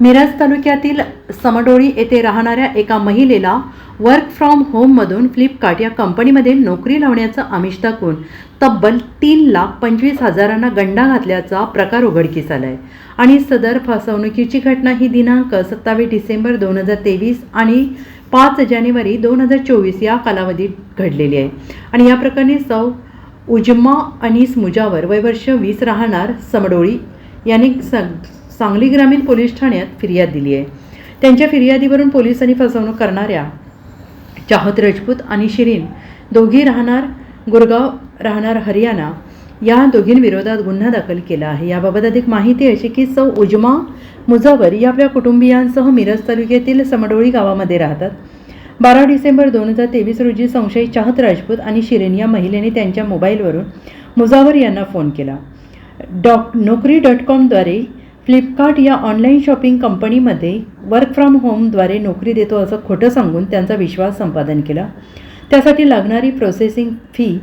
मिरज तालुक्यातील समडोळी येथे राहणाऱ्या एका महिलेला वर्क फ्रॉम होममधून फ्लिपकार्ट या कंपनीमध्ये नोकरी लावण्याचं आमिष दाखवून तब्बल तीन लाख पंचवीस हजारांना गंडा घातल्याचा प्रकार उघडकीस आला आहे आणि सदर फसवणुकीची घटना ही दिनांक सत्तावीस डिसेंबर दोन हजार तेवीस आणि पाच जानेवारी दोन हजार चोवीस या कालावधीत घडलेली आहे. आणि या प्रकरणी सौ उजमा अनिस मुजावर वयवर्ष वीस राहणार समडोळी यांनी स- सांगली ग्रामीण पोलीस ठाण्यात फिर्याद दिली आहे. त्यांच्या फिर्यादीवरून पोलिसांनी फसवणूक करणाऱ्या चाहत राजपूत आणि शिरीन दोघी राहणार गुरगाव राहणार हरियाणा या दोघींविरोधात गुन्हा दाखल केला आहे. याबाबत अधिक माहिती अशी की सौ उजमा मुजावर या आपल्या कुटुंबियांसह मिरज तालुक्यातील समडोळी गावामध्ये राहतात. बारा डिसेंबर दोन हजार तेवीस रोजी संशयित चाहत राजपूत आणि शिरीन या महिलेने त्यांच्या मोबाईलवरून मुजावर यांना फोन केला. डॉक नोकरी डॉट कॉमद्वारे फ्लिपकार्ट या ऑनलाईन शॉपिंग कंपनीमध्ये वर्क फ्रॉम होमद्वारे नोकरी देतो असं खोटं सांगून त्यांचा विश्वास संपादन केला. त्यासाठी लागणारी processing fee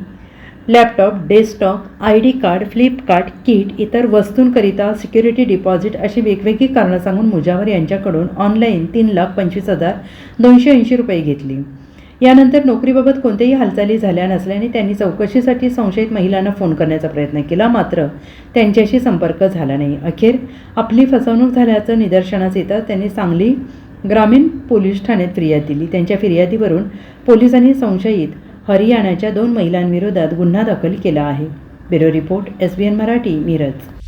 laptop desktop I D card Flipkart kit इतर वस्तूंकरिता सिक्युरिटी डिपॉझिट अशी वेगवेगळी कारणं सांगून मुजावर यांच्याकडून ऑनलाईन तीन लाख पंचवीस हजार दोनशे ऐंशी रुपये घेतली. यानंतर नोकरीबाबत कोणत्याही हालचाली झाल्या नसल्याने त्यांनी चौकशीसाठी संशयित महिलांना फोन करण्याचा प्रयत्न केला. मात्र त्यांच्याशी संपर्क झाला नाही. अखेर आपली फसवणूक झाल्याचं निदर्शनास येतं. त्यांनी सांगली ग्रामीण पोलीस ठाण्यात फिर्याद दिली. त्यांच्या फिर्यादीवरून पोलिसांनी संशयित हरियाणाच्या दोन महिलांविरोधात गुन्हा दाखल केला आहे. Bureau report S B N Marathi Miraj.